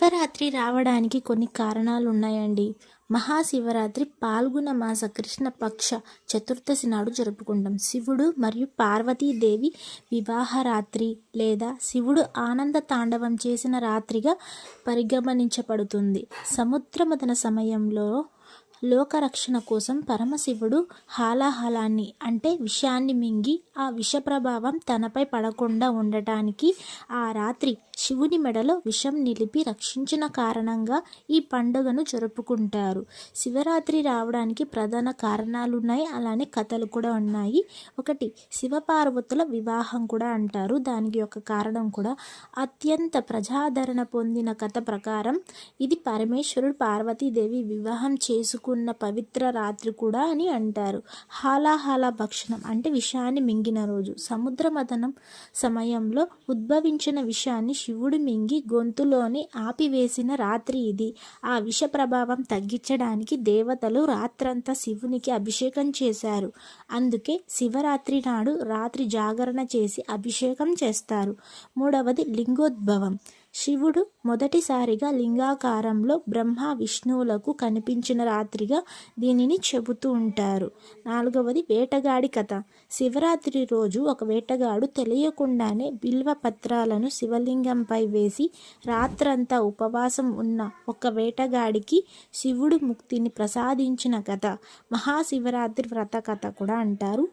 శివరాత్రి రావడానికి కొన్ని కారణాలు ఉన్నాయండి మహాశివరాత్రి పాల్గొన మాస కృష్ణ పక్ష చతుర్దశి నాడు జరుపుకుంటాం. శివుడు మరియు పార్వతీదేవి వివాహ రాత్రి లేదా శివుడు ఆనంద తాండవం చేసిన రాత్రిగా పరిగమనించబడుతుంది సముద్రమదన సమయంలో లోకరక్షణ కోసం పరమశివుడు హాలాహలాన్ని అంటే విషాన్ని మింగి ఆ విష ప్రభావం తనపై పడకుండా ఉండటానికి ఆ రాత్రి శివుని మెడలో విషం నిలిపి రక్షించిన కారణంగా ఈ పండుగను జరుపుకుంటారు. శివరాత్రి రావడానికి ప్రధాన కారణాలు ఉన్నాయి అలానే కథలు కూడా ఉన్నాయి. ఒకటి శివపార్వతుల వివాహం కూడా అంటారు. దానికి ఒక కారణం కూడా అత్యంత ప్రజాదరణ పొందిన కథ ప్రకారం ఇది పరమేశ్వరుడు పార్వతీదేవి వివాహం చేసుకు చేసుకున్న పవిత్ర రాత్రి కూడా అని అంటారు. హాలాహాల భక్షణం అంటే విషాన్ని మింగిన రోజు. సముద్ర మథనం సమయంలో ఉద్భవించిన విషాన్ని శివుడు మింగి గొంతులోని ఆపివేసిన రాత్రి ఇది. ఆ విష ప్రభావం తగ్గించడానికి దేవతలు రాత్రంతా శివునికి అభిషేకం చేశారు. అందుకే శివరాత్రి నాడు రాత్రి జాగరణ చేసి అభిషేకం చేస్తారు. మూడవది లింగోద్భవం. శివుడు మొదటిసారిగా లింగాకారంలో బ్రహ్మ విష్ణువులకు కనిపించిన రాత్రిగా దీనిని చెబుతూ ఉంటారు. నాలుగవది వేటగాడి కథ. శివరాత్రి రోజు ఒక వేటగాడు తెలియకుండానే బిల్వ పత్రాలను శివలింగంపై వేసి రాత్రంతా ఉపవాసం ఉన్న ఒక వేటగాడికి శివుడు ముక్తిని ప్రసాదించిన కథ. మహాశివరాత్రి వ్రత కథ కూడా అంటారు.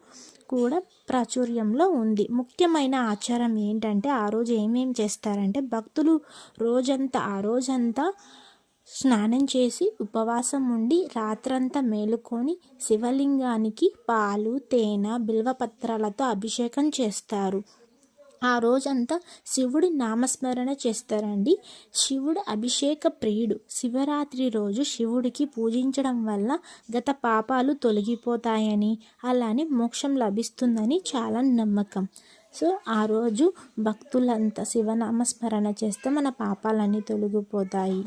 కూడా ప్రాచుర్యంలో ఉంది. ముఖ్యమైన ఆచారం ఏంటంటే ఆ రోజు ఏమేం చేస్తారంటే భక్తులు రోజంతా ఆ రోజంతా స్నానం చేసి ఉపవాసం ఉండి రాత్రంతా మేలుకొని శివలింగానికి పాలు తేనె బిల్వపత్రాలతో అభిషేకం చేస్తారు. ఆ రోజంతా శివుడి నామస్మరణ చేస్తారండి. శివుడు అభిషేక ప్రియుడు. శివరాత్రి రోజు శివుడికి పూజించడం వల్ల గత పాపాలు తొలగిపోతాయని అలానే మోక్షం లభిస్తుందని చాలా నమ్మకం. సో ఆ రోజు భక్తులంతా శివనామస్మరణ చేస్తే మన పాపాలన్నీ తొలగిపోతాయి.